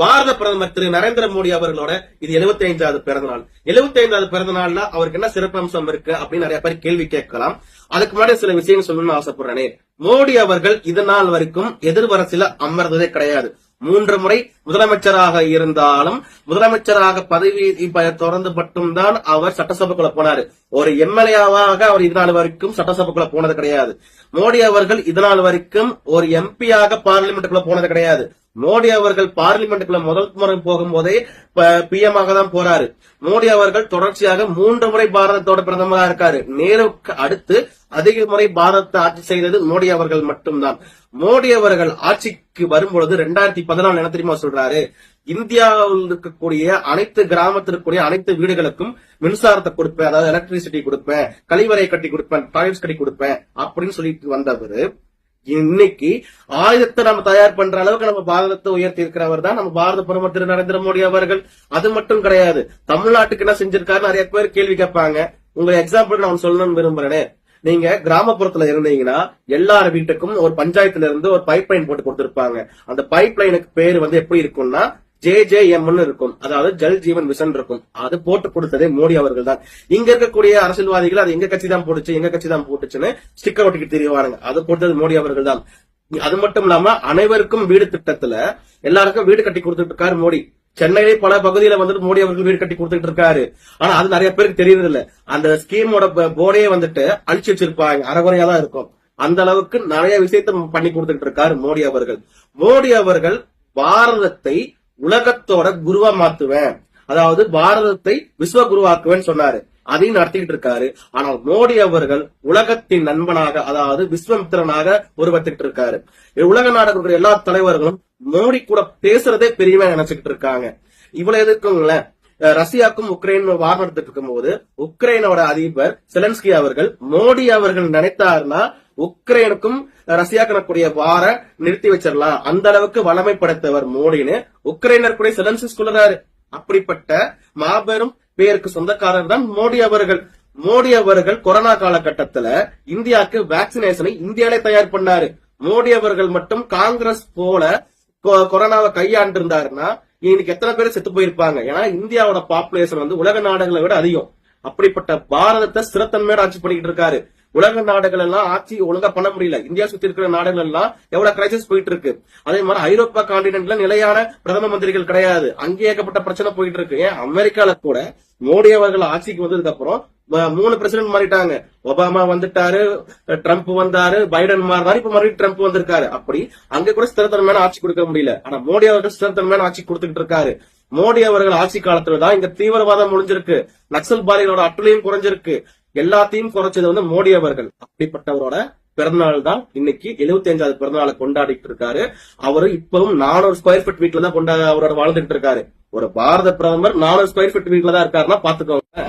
பாரத பிரதமர் திரு நரேந்திர மோடி அவர்களோட இது 75வது பிறந்த நாள் 75வது பிறந்த நாள்ல அவருக்கு என்ன சிறப்பம்சம் இருக்கு அப்படின்னு நிறைய பேர் கேள்வி கேட்கலாம். அதுக்கு முன்னாடி சில விஷயம் சொல்லணும்னு ஆசைப்படுறேனே. மோடி அவர்கள் இதனால் நாள் வரைக்கும் எதிர்வரசில அமர்ந்ததே கிடையாது. மூன்று முறை முதலமைச்சராக இருந்தாலும் முதலமைச்சராக பதவி தொடர்ந்து மட்டும்தான் அவர் சட்டசபைக்குள்ள போனாரு. ஒரு எம்எல்ஏவாக அவர் இது நாள் வரைக்கும் சட்டசபைக்குள்ள போனது கிடையாது. மோடி அவர்கள் இதனால் வரைக்கும் ஒரு எம்பியாக பார்லிமெண்ட்டுக்குள்ள போனது கிடையாது. மோடி அவர்கள் பார்லிமெண்ட்டுக்குள்ள முதல் முறை போகும்போதே பிஎம்மாக தான் போறாரு. மோடி அவர்கள் தொடர்ச்சியாக மூன்று முறை பாரதத்தோட பிரதமராக இருக்காரு. நேருக்கு அடுத்து அதிக முறை பாரத்தை ஆட்சி செய்தது மோடி அவர்கள் மட்டும்தான். மோடி அவர்கள் ஆட்சிக்கு வரும்பொழுது ரெண்டாயிரத்தி பதினாலு என்ன தெரியுமா சொல்றாரு? இந்தியாவில் இருக்கக்கூடிய அனைத்து கிராமத்திற்குரிய அனைத்து வீடுகளுக்கும் மின்சாரத்தை கொடுப்பேன். அதாவது எலக்ட்ரிசிட்டி கொடுப்பேன். கழிவறை கட்டி கொடுப்பேன். டாய்லெட்ஸ் கட்டி கொடுப்பேன். அப்படின்னு சொல்லிட்டு வந்தவர். இன்னைக்கு ஆயுதத்தை நம்ம தயார் பண்ற அளவுக்கு நம்ம பாரதத்தை உயர்த்தி இருக்கிறவர் தான் நம்ம பாரத பிரதமர் திரு நரேந்திர மோடி அவர்கள். அது மட்டும் கிடையாது. தமிழ்நாட்டுக்கு என்ன செஞ்சிருக்காரு நிறைய பேர் கேள்வி கேட்பாங்க. உங்களை எக்ஸாம்பிள் நான் சொல்லணும்னு விரும்புறேன். நீங்க கிராமப்புறத்துல இருந்தீங்கன்னா எல்லார் வீட்டுக்கும் ஒரு பஞ்சாயத்துல இருந்து ஒரு பைப் லைன் போட்டு கொடுத்திருப்பாங்க. அந்த பைப் லைனுக்கு பேர் வந்து எப்படி இருக்கும்னா ஜே ஜே எம்னு இருக்கும். அதாவது ஜல் ஜீவன் மிஷன் இருக்கும். அது போட்டு கொடுத்ததே மோடி அவர்கள் தான். இங்க இருக்கக்கூடிய அரசியல்வாதிகள் அது எங்க கட்சி தான் போட்டுச்சு எங்க கட்சி தான் போட்டுச்சுன்னு ஸ்டிக்கர் ஒட்டிக்கிட்டு தெரியவாருங்க. அது போட்டது மோடி அவர்கள் தான். அது மட்டும் இல்லாம அனைவருக்கும் வீடு திட்டத்துல எல்லாருக்கும் வீடு கட்டி கொடுத்துட்டு இருக்காரு மோடி. சென்னையிலே பல பகுதியில வந்துட்டு மோடி அவர்கள் வீடு கட்டி கொடுத்துட்டு இருக்காரு. ஆனா அது நிறைய பேருக்கு தெரியறது இல்ல அந்த ஸ்கீமோட போர்டே வந்துட்டு அழிச்சு வச்சிருப்பாங்க. அறகுறையா தான் இருக்கும். அந்த அளவுக்கு நிறைய விஷயத்த பண்ணி கொடுத்துட்டு இருக்காரு மோடி அவர்கள். மோடி அவர்கள் பாரதத்தை உலகத்தோட குருவா மாத்துவேன். அதாவது பாரதத்தை விஸ்வ குருவாக்குவேன்னு சொன்னாரு. அதையும் நடத்திக்கிட்டு இருக்காரு. ஆனால் மோடி அவர்கள் உலகத்தின் நண்பனாக அதாவது விஸ்வமித்திரனாக உருவத்திட்டு இருக்காரு. உலக நாடுகளுடைய எல்லா தலைவர்களும் மோடி கூட பேசுறதே பெரியவன் நினைச்சுக்கிட்டு இருக்காங்க. இவ்வளவு எதுக்குங்களேன் ரஷ்யாக்கும் உக்ரைன் வார் நடத்திட்டு இருக்கும்போது உக்ரைனோட அதிபர் செலன்ஸ்கி அவர்கள் மோடி அவர்கள் நினைத்தாருன்னா உக்ரைனுக்கும் ரஷ்யாக்கக்கூடிய வார நிறுத்தி வச்சிடலாம். அந்த அளவுக்கு வளமை படைத்தவர் மோடின்னு உக்ரைனர் கூட செலன்சி சொல்றாரு. அப்படிப்பட்ட மாபெரும் பேருக்கு சொந்தக்காரர் தான் மோடி அவர்கள். மோடி அவர்கள் கொரோனா காலகட்டத்துல இந்தியாவுக்கு வேக்சினேஷனை இந்தியாலே தயார் பண்ணாரு. மோடி அவர்கள் மட்டும் காங்கிரஸ் போல கொ- கொரோனாவை கையாண்டு இருந்தாருன்னா இன்னைக்கு எத்தனை பேர் செத்து போயிருப்பாங்க? ஏன்னா இந்தியாவோட பாப்புலேஷன் வந்து உலக நாடுகளை விட அதிகம். அப்படிப்பட்ட பாரதத்தை ஸ்திரத்தன்மையோட ஆட்சி பண்ணிக்கிட்டு இருக்காரு. உலக நாடுகள் எல்லாம் ஆட்சி ஒழுங்கா பண்ண முடியல. இந்தியா சுத்தி இருக்கிற நாடுகள் எல்லாம் எவ்வளவு கிரைசிஸ் போயிட்டு இருக்கு அதே மாதிரி ஐரோப்பா காண்டினென்ட்ல நிலையான பிரதம மந்திரிகள் கிடையாது. அங்கே ஏகப்பட்ட பிரச்சனை போயிட்டு இருக்கு ஏன்? அமெரிக்கால கூட மோடி அவர்கள் ஆட்சிக்கு வந்ததுக்கு அப்புறம் மூணு பிரசிடென்ட் மாறிட்டாங்க. ஒபாமா வந்துட்டாரு ட்ரம்ப் வந்தாரு பைடன் மாறினாரு இப்ப மறுபடியும் ட்ரம்ப் வந்திருக்காரு. அப்படி அங்க கூட ஸ்திரத்தன்மையான ஆட்சி கொடுக்க முடியல. ஆனா மோடி அவர்கள் ஸ்திரத்தன்மையான ஆட்சி கொடுத்துட்டு இருக்காரு. மோடி அவர்கள் ஆட்சி காலத்துல தான் இங்க தீவிரவாதம் முடிஞ்சிருக்கு நக்சல் நக்சல்பாரிகளோட அட்டுலையும் குறைஞ்சிருக்கு. எல்லாத்தையும் குறைச்சது வந்து மோடி அவர்கள். அப்படிப்பட்டவரோட பிறந்தநாள் தான் இன்னைக்கு 75வது பிறந்தநாளை கொண்டாடிட்டு இருக்காரு. அவரு இப்பவும் நானூறு ஸ்கொயர் ஃபீட் வீட்ல தான் கொண்டா அவரோட வாழ்ந்துட்டு இருக்காரு. ஒரு பாரத பிரதமர் நானூறு ஸ்கொயர் ஃபீட் வீட்டுல தான் இருக்காருன்னா பாத்துக்கோங்க.